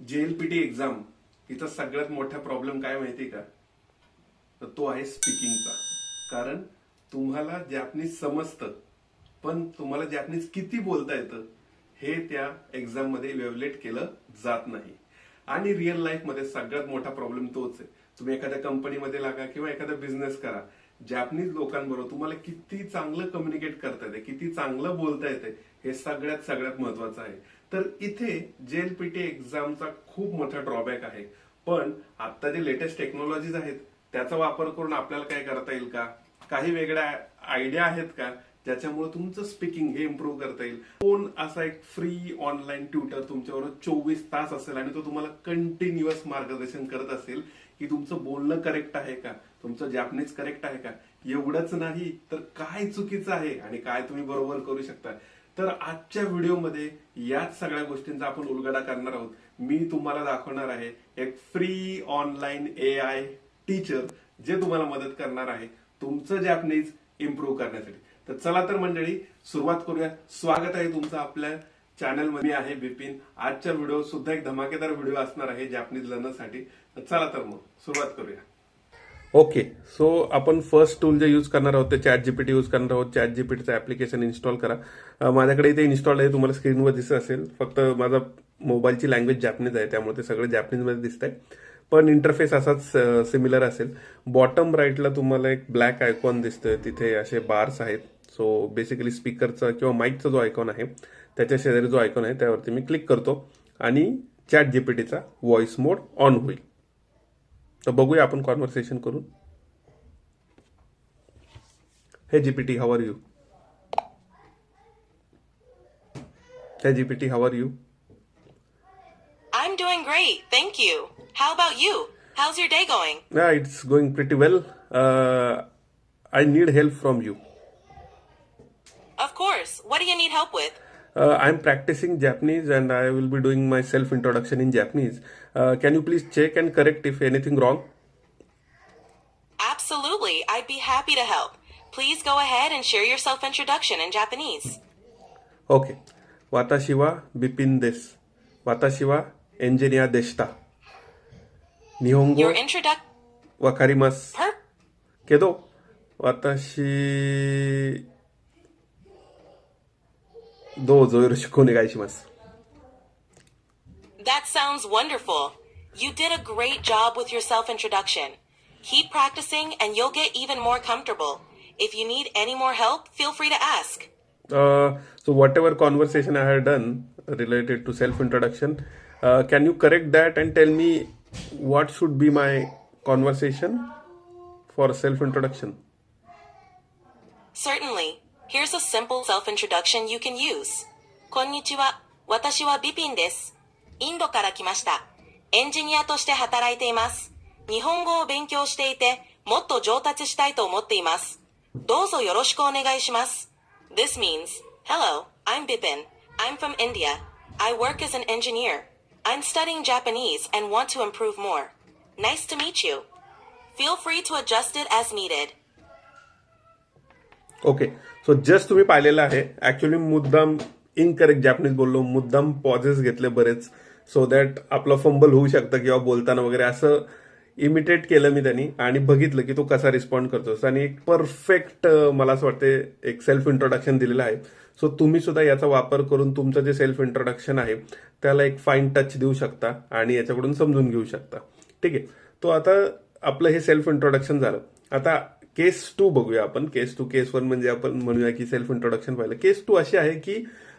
JLPT exam तिचा सगळ्यात मोठा प्रॉब्लेम काय माहिती का? तर तो आहे स्पीकिंगचा कारण तुम्हाला जॅपनीज समजतं पण तुम्हाला जॅपनीज किती बोलता येतं हे त्या एक्झाममध्ये वेवलेट केलं जात नाही. आणि रिअल लाईफमध्ये सगळ्यात मोठा प्रॉब्लेम तोच आहे. तुम्ही एखाद्या कंपनीमध्ये लागा किंवा एखादा बिझनेस करा जॅपनीज लोकांबरोबर तुम्हाला किती चांगलं कम्युनिकेट करता येते किती चांगलं बोलता येते हे सगळ्यात सगळ्यात महत्वाचं आहे. तर इथे जेएलपीटी एक्झामचा खूप मोठा ड्रॉबॅक आहे. पण आता जे लेटेस्ट टेक्नॉलॉजीज आहेत त्याचा वापर करून आपल्याला काय करता येईल का? काही वेगळ्या आयडिया आहेत का? ज्याच्यामुळे तुमचं स्पीकिंग हे इम्प्रूव्ह करता येईल. कोण असा एक फ्री ऑनलाईन ट्युटर तुमच्यावर चोवीस तास असेल आणि तो तुम्हाला कंटिन्युअस मार्गदर्शन करत असेल की तुमचं बोलणं करेक्ट आहे का? तुमचं जॅपनीज करेक्ट आहे का? एवढंच नाही तर काय चुकीचं आहे? आणि काय तुम्ही बरोबर करू शकता? तर आजच्या व्हिडिओमध्ये याच सगळ्या गोष्टींचा आपण उलगडा करणार आहोत. मी तुम्हाला दाखवणार आहे एक free online A I teacher जे तुम्हाला मदत करणार आहे तुमचं जॅपनीज इम्प्रूव्ह करण्यासाठी. तर चला तर मंडळी सुरुवात करूया. स्वागत आहे तुमचं आपल्या चॅनलमध्ये. आहे बिपिन. आजच्या व्हिडिओ सुद्धा एक धमाकेदार व्हिडिओ असणार आहे जॅपनीज लर्नरसाठी चला तर मग सुरुवात करूया. ओके सो आपण फर्स्ट टूल जे यूज करणार आहोत ते चॅट जीपीटी यूज करणार आहोत. चॅट जीपीटीचं ऍप्लिकेशन इन्स्टॉल करा माझ्याकडे इथे इन्स्टॉल आहे तुम्हाला स्क्रीनवर दिसत असेल. फक्त माझा मोबाईलची लँग्वेज जॅपनीज आहे त्यामुळे ते सगळे जॅपनीजमध्ये दिसत आहे पण इंटरफेस असाच सिमिलर असेल. बॉटम राईटला तुम्हाला एक ब्लॅक आयकॉन दिसतोय. तिथे असे बार्स आहेत. सो बेसिकली स्पीकरचा किंवा माईकचा जो आयकॉन आहे त्याच्या शेजारी जो आयकॉन आहे त्यावरती मी क्लिक करतो. आणि चॅट जीपीटीचा व्हॉइस मोड ऑन होईल. तर बघूया आपण कॉन्व्हर्सेशन करून हे GPT how are you you हे GPT how are you I'm doing great, thank you. How about you? How's your day going? Yeah, it's going pretty well. Uh, I need help from you. Of course. What do you need help with? Uh, I'm practicing Japanese and I will be doing my self introduction in Japanese. Uh, can you please check and correct if anything wrong? Absolutely. I'd be happy to help. Please go ahead and share your self introduction in Japanese. Okay. Watashiwa Bipin des. Watashiwa Engineer deshita. Nihongo Your introduction. wakarimasu. Per- けど、私、 どうぞよろしくお願いします。 that sounds wonderful. You did a great job with your self introduction. Keep practicing and you'll get even more comfortable. If you need any more help, feel free to ask. Uh, so whatever conversation I had done related to self-introduction, uh, can you correct that and tell me what should be my conversation for self-introduction? Certainly. Here's a simple self introduction you can use. こんにちは。私はビピンです。インドから来ました。エンジニアとして働いています。日本語を勉強していて、もっと上達したいと思っています。どうぞよろしくお願いします。This means, Hello, I'm Bipin. I'm from India. I work as an engineer. I'm studying Japanese and want to improve more. Nice to meet you. Feel free to adjust it as needed. Okay so just तुम्ही पाहिलेलं आहे. Actually मुद्दाम incorrect Japanese बोललो. मुद्दाम possess घेतले बरेच. So that आपलं fumble होऊ शकतं किंवा बोलताना वगैरे. असं इमिटेट केलं मी त्यांनी आणि बघितलं की तो कसा रिस्पॉन्ड करतो. आणि एक परफेक्ट मला असं वाटते एक सेल्फ इंट्रोडक्शन दिलेलं आहे. सो तुम्ही सुद्धा याचा वापर करून तुमचं जे सेल्फ इंट्रोडक्शन आहे त्याला एक फाईन टच देऊ शकता आणि याच्याकडून समजून घेऊ शकता. ठीक आहे. तो आता आपलं हे सेल्फ इंट्रोडक्शन झालं. आता केस टू बघूया आपण. केस टू केस वन म्हणजे आपण म्हणूया की सेल्फ इंट्रोडक्शन पाहिलं. केस टू अशी आहे की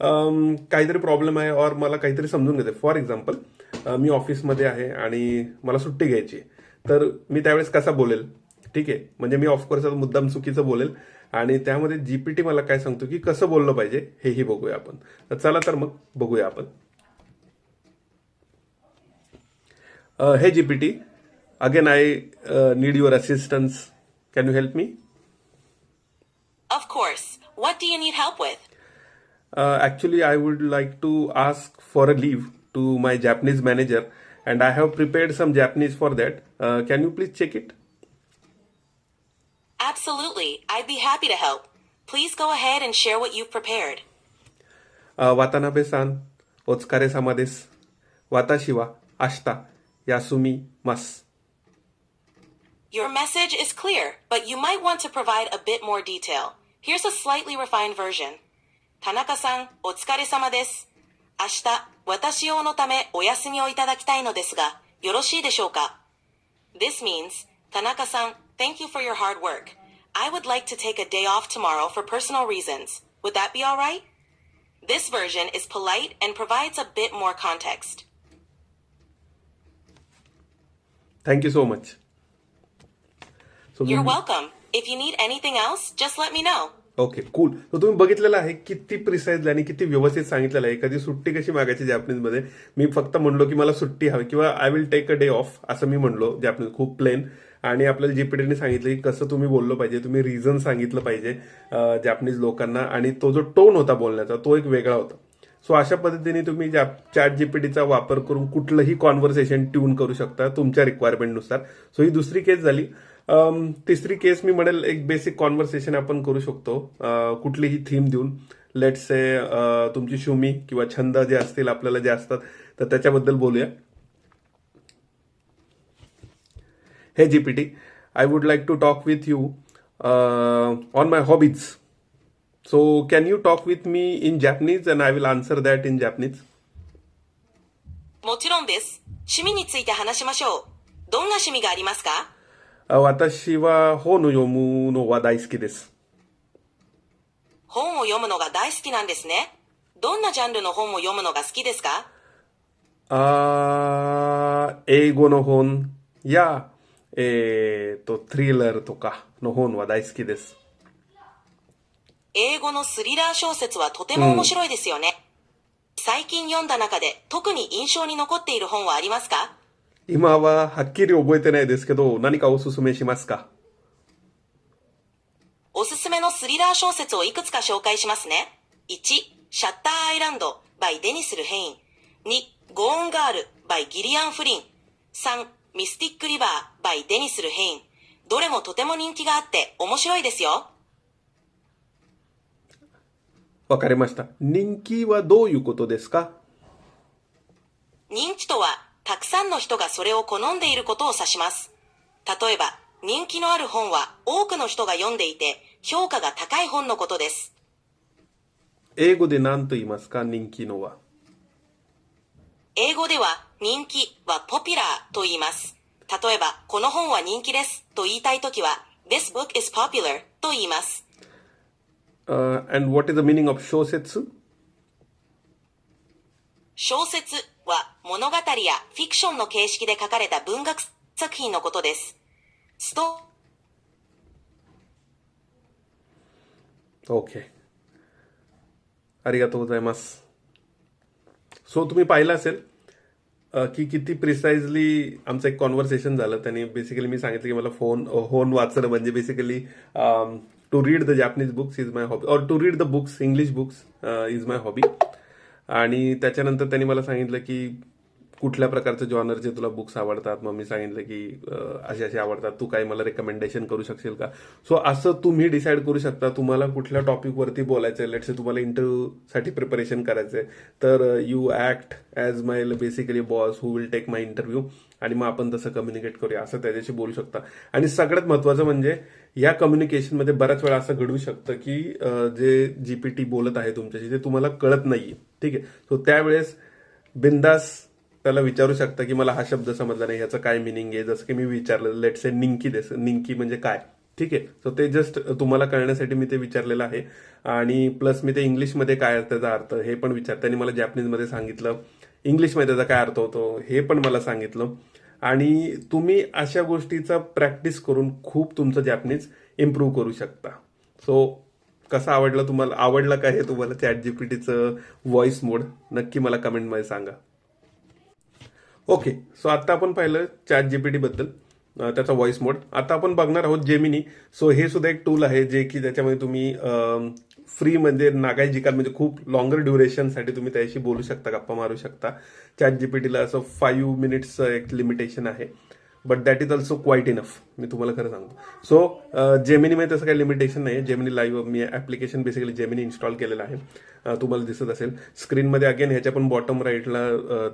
काहीतरी प्रॉब्लेम आहे और मला काहीतरी समजून घेते. फॉर एक्झाम्पल मी ऑफिसमध्ये आहे आणि मला सुट्टी घ्यायची आहे. तर मी त्यावेळेस कसा बोलेल? ठीक आहे. म्हणजे मी ऑफकोर्स मुद्दाम चुकीचं बोलेल आणि त्यामध्ये जीपीटी मला काय सांगतो की कसं बोललं पाहिजे हेही बघूया आपण. तर चला तर मग बघूया आपण. हे GPT again I need your assistance. Can you help me? Of course. What do you need help with? Uh, actually, I would like to ask for a leave to my Japanese manager, and I have prepared some Japanese for that. Uh, can you please check it? Absolutely. I'd be happy to help. Please go ahead and share what you've prepared. Uh, Watanabe-san, お疲れ様です。私は明日休みます。your message is clear, but you might want to provide a bit more detail. Here's a slightly refined version. Tanaka-san, otsukaresama desu. Ashita, watashi o no tame oyasumi o itadakitai no desu ga, yoroshii deshou ka? ?This means, Tanaka-san, thank you for your hard work. I would like to take a day off tomorrow for personal reasons. Would that be alright? This version is polite and provides a bit more context. Thank you so much. So You're welcome. If you need anything else, just let me know. Okay cool तर तुम्ही बघितलेलं आहे किती precisely आणि किती व्यवस्थित सांगितलेलं आहे. कधी सुट्टी कशी मागायची जॅपनीजमध्ये मी फक्त म्हणलो की मला सुट्टी हवी किंवा I will take a day off असं मी म्हणलो जॅपनीज खूप प्लेन आणि आपल्याला जीपीटीने सांगितलं की कसं तुम्ही बोललं पाहिजे तुम्ही रिझन सांगितलं पाहिजे जॅपनीज लोकांना. आणि तो जो टोन होता बोलण्याचा तो एक वेगळा होता. सो अशा पद्धतीने तुम्ही चॅट जीपीटीचा वापर करून कुठलंही कॉन्व्हर्सेशन ट्यून करू शकता तुमच्या रिक्वायरमेंटनुसार सो ही दुसरी केस झाली. तिसरी केस मी म्हणेल एक बेसिक कॉन्व्हर्सेशन आपण करू शकतो. कुठलीही थीम देऊन. लेट्स से तुमची शुमी किंवा छंद जे असतील आपल्याला जे असतात तर त्याच्याबद्दल बोलूया. Hey G P T I would like to talk with you on my hobbies so can you talk with me in Japanese and I will answer that in Japanese もちろんです。趣味について話しましょう。どんな趣味がありますか私は本を読むのは大好きです。本を読むのが大好きなんですね。どんなジャンルの本を読むのが好きですか？あ英語の本や、えっ、ー、と、トリラーとかの本は大好きです。英語のスリラー小説はとても面白いですよね。うん、最近読んだ中で特に印象に残っている本はありますか？今ははっきり覚えてないですけど、何かおすすめしますか？おすすめのスリラー小説をいくつか紹介しますね。1、シャッターアイランド by デニス・ルヘイン。2、ゴーンガール by ギリアン・フリン。3、ミスティック・リバー by デニス・ルヘイン。どれもとても人気があって面白いですよ。わかりました。人気はどういうことですか？人気とは、たくさんの人がそれを好んでいることを指します。例えば、人気のある本は多くの人が読んでいて、評価が高い本のことです。英語で何と言いますか？人気のは。英語では人気はポピュラーと言います。例えば、この本は人気ですと言いたいときは、This book is popular と言います。Uh, and what is the meaning of 小説？小説は物語やフィクションの形式で書かれた文学作品のことです。スト okay अरिगातो गोदायमास so तुम्ही पाहिलं असेल की किती precisely आमचं एक conversation झालं त्यांनी बेसिकली मी सांगितलं की मला फोन होन वाचणं म्हणजे basically to read the Japanese books is my hobby और to read the books English books is my hobby आणि त्याच्यानंतर त्यांनी मला सांगितलं की कुठल्या प्रकारचे जॉनरचे तुला बुक्स आवडतात. मग मी सांगितलं की असे असे आवडतात. तू काही मला रेकमेंडेशन करू शकशील का? सो असं तुम्ही डिसाईड करू शकता. तुम्हाला कुठल्या टॉपिकवरती बोलायचं आहे लेट्स तुम्हाला इंटरव्ह्यूसाठी प्रिपरेशन करायचं आहे तर you act as my basically boss who will take my interview आणि मग आपण तसं कम्युनिकेट करूया. असं त्याच्याशी बोलू शकता. आणि सगळ्यात महत्वाचं म्हणजे या कम्युनिकेशनमध्ये बऱ्याच वेळा असं घडू शकतं की अं, जे जीपीटी बोलत आहे तुमच्याशी ते तुम्हाला कळत नाहीये. ठीक आहे? सो त्यावेळेस बिंदास त्याला विचारू शकता की मला हा शब्द समजला नाही याचं काय मिनिंग आहे? जसं की मी विचारलं लेट से निंकी देस निंकी म्हणजे काय? ठीक आहे? सो ते जस्ट तुम्हाला कळण्यासाठी मी ते विचारलेलं आहे. आणि प्लस मी ते इंग्लिशमध्ये काय त्याचा अर्थ हे पण विचार त्यांनी मला जॅपनीजमध्ये सांगितलं इंग्लिशमध्ये त्याचा काय अर्थ होतो हे पण मला सांगितलं. आणि तुम्ही अशा गोष्टीचा प्रॅक्टिस करून खूप तुमचं जॅपनीज इम्प्रूव्ह करू शकता. सो कसा आवडला तुम्हाला आवडला काय हे तुम्हाला चॅट जीपीटीचं व्हॉइस मोड नक्की मला कमेंटमध्ये सांगा. ओके सो आता आपण पाहिलं चॅट जीपीटी बद्दल त्याचा व्हॉइस मोड आता आपण बघणार आहोत जेमिनी सो हे सुद्धा एक टूल आहे जे की ज्याच्यामध्ये तुम्ही फ्री म्हणजे नागाई काल म्हणजे खूप लॉंगर ड्युरेशनसाठी तुम्ही त्याशी बोलू शकता गप्पा मारू शकता. चॅट जीपीटीला असं फाईव्ह मिनिट्सचं एक लिमिटेशन आहे. But that is also quite enough मी तुम्हाला खरं सांगतो. सो जेमिनीमध्ये तसं काही लिमिटेशन नाही जेमिनी लाईव्ह मी ॲप्लिकेशन बेसिकली जेमिनी इन्स्टॉल केलेलं आहे. तुम्हाला दिसत असेल. स्क्रीनमध्ये अगेन ह्याच्या पण बॉटम राईटला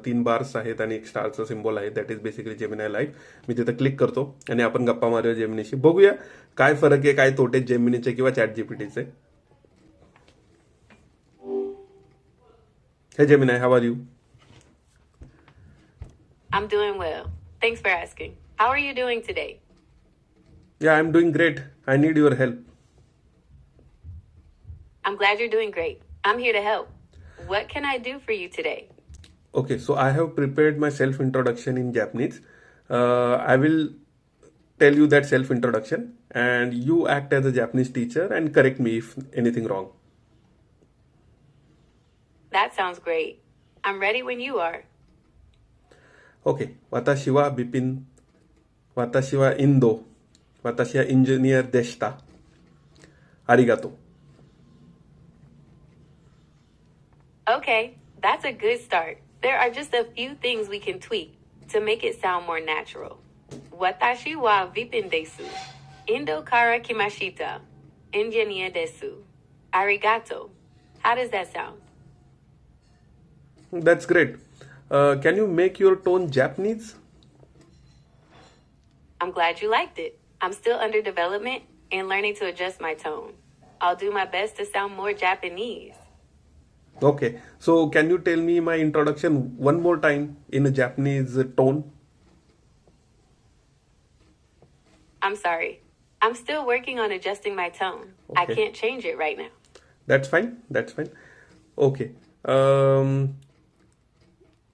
तीन बार्स आहेत आणि एक स्टारचं सिम्बॉल आहे. That is basically Gemini live मी तिथं क्लिक करतो आणि आपण गप्पा मारूया जेमिनीशी बघूया काय फरक आहे काय तोटे जेमिनीचे किंवा चॅट जीपीटीचे Hey Gemini, how are you? I'm doing well. Thanks for asking. How are you doing today? Yeah, I'm doing great. I need your help. I'm glad you're doing great. I'm here to help. What can I do for you today? Okay, so I have prepared my self introduction in Japanese. Uh, I will tell you that self introduction and you act as a Japanese teacher and correct me if anything wrong. That sounds great. I'm ready when you are. Okay. Watashi wa Bipin. Watashi wa Indo. Watashi wa engineer desu. Arigato. Okay, that's a good start. There are just a few things we can tweak to make it sound more natural. Watashi wa Vipin desu. Indo kara kimashita. Engineer desu. Arigato. How does that sound? That's great. Uh, can you make your tone Japanese? I'm glad you liked it. I'm still under development and learning to adjust my tone. I'll do my best to sound more Japanese. Okay, so can you tell me my introduction one more time in a Japanese tone? I'm sorry. I'm still working on adjusting my tone. I can't change it right now. That's fine. That's fine. Okay. Um,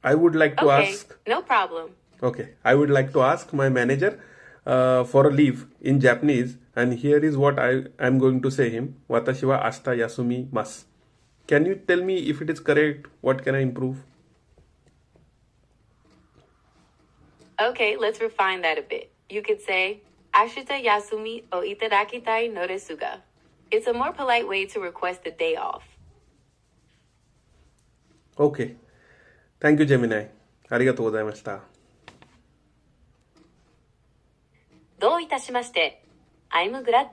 I would like to okay, ask. no problem. Okay, I would like to ask my manager uh, for a leave in Japanese, and here is what I am going to say him. Watashi wa ashita yasumi mas. Can you tell me if it is correct? What can I improve? Okay, let's refine that a bit. You could say, Ashita Yasumi o itadakitai no desu ga. It's a more polite way to request a day off. Okay. Thank you, Gemini. ありがとうございました。どういたしまして。I'm glad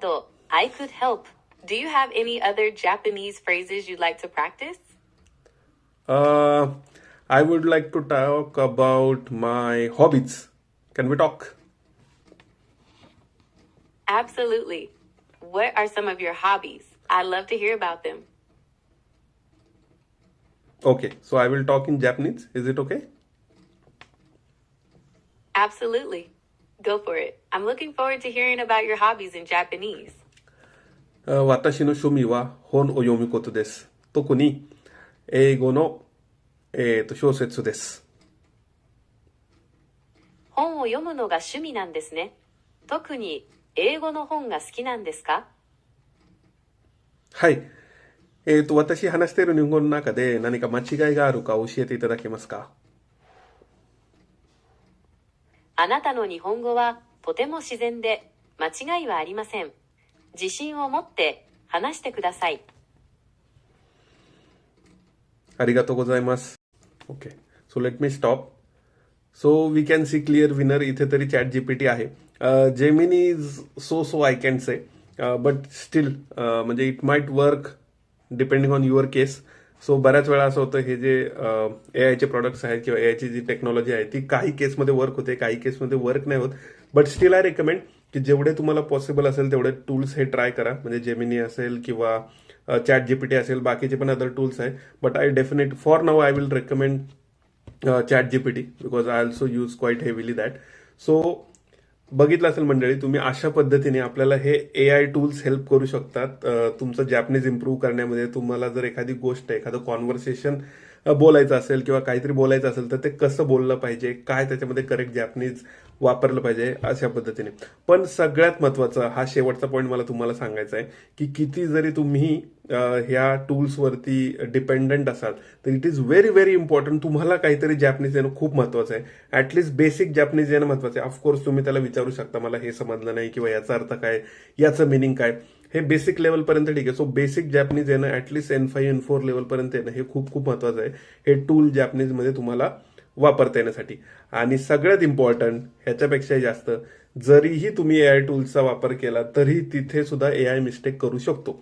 I could help. Do you have any other Japanese phrases you'd like to practice? Uh, I would like to talk about my hobbies. Can we talk? Absolutely. What are some of your hobbies? I'd love to hear about them. Okay, so I will talk in Japanese. Is it okay? Absolutely. Go for it. I'm looking forward to hearing about your hobbies in Japanese. あ私の趣味は本を読むことです。特に英語の、えーと小説です。本を読むのが趣味なんですね。特に英語の本が好きなんですかはい。えっ、ー、と、私話している日本語の中で何か間違いがあるか教えていただけますか？あなたの日本語はとても自然で間違いはありません。自信を持って話してください。ありがとうございます。Okay. So let me stop. So we can see clear winner इथे तरी chat GPT आहे Gemini is so so I can say but still म्हणजे it might work depending on your case so बऱ्याच वेळा असं होतं हे जे ए आयचे प्रोडक्ट्स आहेत किंवा ए आयची जी टेक्नॉलॉजी आहे ती काही केसमध्ये वर्क होते काही केसमध्ये वर्क नाही होत. बट स्टील आय रेकमेंड की जेवढे तुम्हाला पॉसिबल असेल तेवढे टूल्स हे ट्राय करा. म्हणजे जेमिनी असेल किंवा चॅट जीपीटी असेल बाकीचे पण अदर टूल्स आहेत but I definite for now I will recommend chat GPT because I also use quite heavily that so बघितलं असेल मंडळी तुम्ही अशा पद्धतीने आपल्याला हे ए आय टूल्स हेल्प करू शकतात. तुमचं जॅपनीज इम्प्रूव्ह करण्यामध्ये तुम्हाला जर एखादी गोष्ट एखादं कॉन्व्हर्सेशन बोलायचं असेल किंवा काहीतरी बोलायचं असेल तर ते कसं बोललं पाहिजे काय त्याच्यामध्ये करेक्ट जॅपनीज वापरलं पाहिजे अशा पद्धतीने. पण सगळ्यात महत्वाचं हा शेवटचा पॉईंट मला तुम्हाला सांगायचा आहे की किती जरी तुम्ही ह्या टूल्सवरती डिपेंडंट असाल तर it is very very important तुम्हाला काहीतरी जॅपनीज येणं खूप महत्वाचं आहे. ॲटलिस्ट बेसिक जॅपनीज येणं महत्वाचं आहे. ऑफकोर्स तुम्ही त्याला विचारू शकता मला हे समजलं नाही किंवा याचा अर्थ काय याचं मिनिंग काय. हे बेसिक लेवलपर्यंत ठीक आहे. सो बेसिक जॅपनीज येणं at least N five N four लेवलपर्यंत येणं हे खूप खूप महत्वाचं आहे. हे टूल जॅपनीजमध्ये तुम्हाला वापरता येण्यासाठी. आणि सगळ्यात इम्पॉर्टंट ह्याच्यापेक्षाही जास्त जरीही तुम्ही ए आय टूल्सचा वापर केला तरी तिथे सुद्धा ए आय मिस्टेक करू शकतो.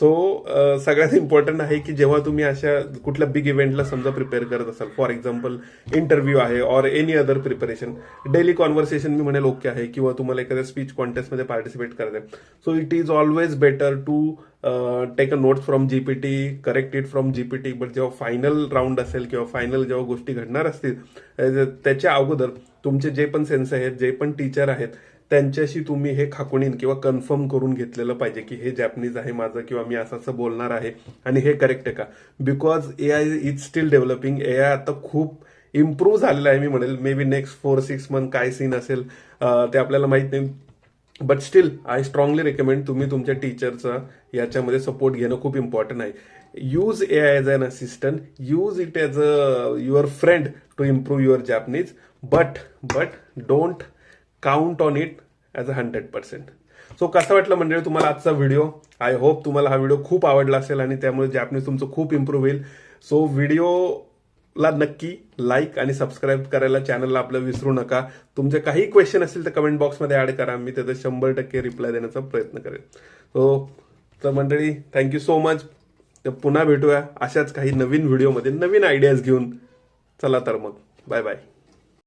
सो uh, सगळ्यात इम्पॉर्टंट आहे की जेव्हा तुम्ही अशा कुठल्या बिग इव्हेंटला समजा प्रिपेअर करत असाल फॉर एक्झाम्पल इंटरव्ह्यू आहे or any other preparation daily conversation मी म्हणेल ओके आहे किंवा तुम्हाला एखाद्या स्पीच कॉन्टेस्टमध्ये पार्टिसिपेट करायचं आहे so it is always better to take a notes from GPT correct it from GPT but जेव्हा फायनल राऊंड असेल किंवा फायनल जेव्हा गोष्टी घडणार असतील त्याच्या अगोदर तुमचे जे पण सेन्स आहेत जे पण टीचर आहेत त्यांच्याशी तुम्ही हे खाकुणीन किंवा कन्फर्म करून घेतलेलं पाहिजे की हे जॅपनीज आहे माझं किंवा मी असं असं बोलणार आहे आणि हे करेक्ट आहे का? Because A I is still developing A I आता खूप इम्प्रूव्ह झालेलं आहे मी म्हणेल. Maybe next four six month काय सीन असेल ते आपल्याला माहीत नाही. But still I strongly recommend तुम्ही तुमच्या टीचरचा याच्यामध्ये सपोर्ट घेणं खूप इम्पॉर्टंट आहे. Use A I as an assistant use it as a your friend to improve your Japanese but but don't count on it as a hundred percent so कसं वाटलं मंडळी तुम्हाला आजचा व्हिडिओ आय होप तुम्हाला हा video खूप आवडला असेल आणि त्यामुळे जॅपनीज तुमचं खूप इम्प्रूव्ह होईल. सो व्हिडिओला नक्की लाईक आणि सबस्क्राईब करायला चॅनलला आपलं विसरू नका. तुमचे काही क्वेश्चन असतील तर कमेंट बॉक्समध्ये ॲड करा. मी त्याचा शंभर टक्के रिप्लाय देण्याचा प्रयत्न करेन सो तर मंडळी थँक्यू सो मच तर पुन्हा भेटूया अशाच काही नवीन व्हिडिओमध्ये नवीन आयडियाज घेऊन. चला तर मग. Bye bye